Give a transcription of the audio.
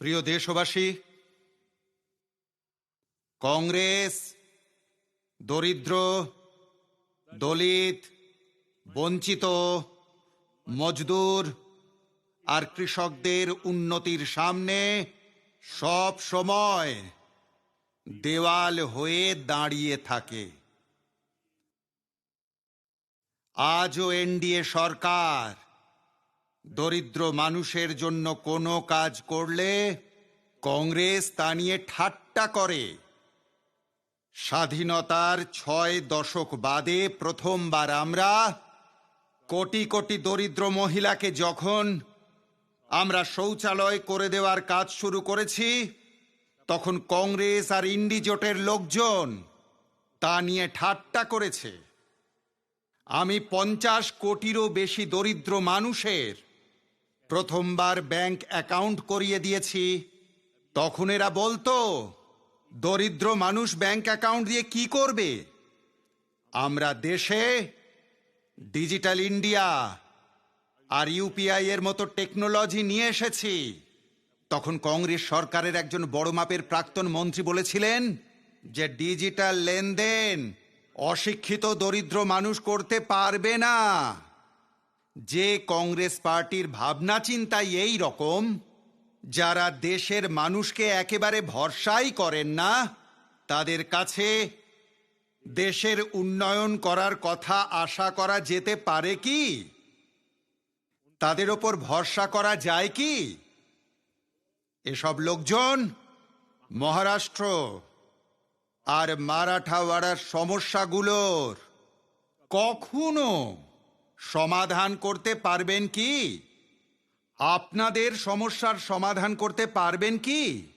প্রিয় দেশবাসী, কংগ্রেস, দরিদ্র, দলিত, বঞ্চিত, মজদুর আর কৃষকদের উন্নতির সামনে সব সময় দেওয়াল হয়ে দাঁড়িয়ে থাকে। আজও এনডিএ সরকার দরিদ্র মানুষের জন্য কোনো কাজ করলে কংগ্রেস তা নিয়ে ঠাট্টা করে। স্বাধীনতার ছয় দশক বাদে প্রথমবার আমরা কোটি কোটি দরিদ্র মহিলাকে যখন আমরা শৌচালয় করে দেওয়ার কাজ শুরু করেছি, তখন কংগ্রেস আর ইন্ডিজোটের লোকজন তা নিয়ে ঠাট্টা করেছে। আমি পঞ্চাশ কোটিরও বেশি দরিদ্র মানুষের প্রথমবার ব্যাংক অ্যাকাউন্ট করিয়ে দিয়েছি। তখন এরা বলতো, দরিদ্র মানুষ ব্যাংক অ্যাকাউন্ট দিয়ে কি করবে? আমরা দেশে ডিজিটাল ইন্ডিয়া আর ইউপিআই এর মতো টেকনোলজি নিয়ে এসেছি। তখন কংগ্রেস সরকারের একজন বড় মাপের প্রাক্তন মন্ত্রী বলেছিলেন যে, ডিজিটাল লেনদেন অশিক্ষিত দরিদ্র মানুষ করতে পারবে না। যে কংগ্রেস পার্টির ভাবনা চিন্তাই এই রকম, যারা দেশের মানুষকে একেবারে ভরসাই করেন না, তাদের কাছে দেশের উন্নয়ন করার কথা আশা করা যেতে পারে কি? তাদের ওপর ভরসা করা যায় কি? এসব লোকজন মহারাষ্ট্র আর মারাঠাওয়াড়ার সমস্যাগুলোর কখনো সমাধান করতে পারবেন কি? আপনাদের সমস্যার সমাধান করতে পারবেন কি?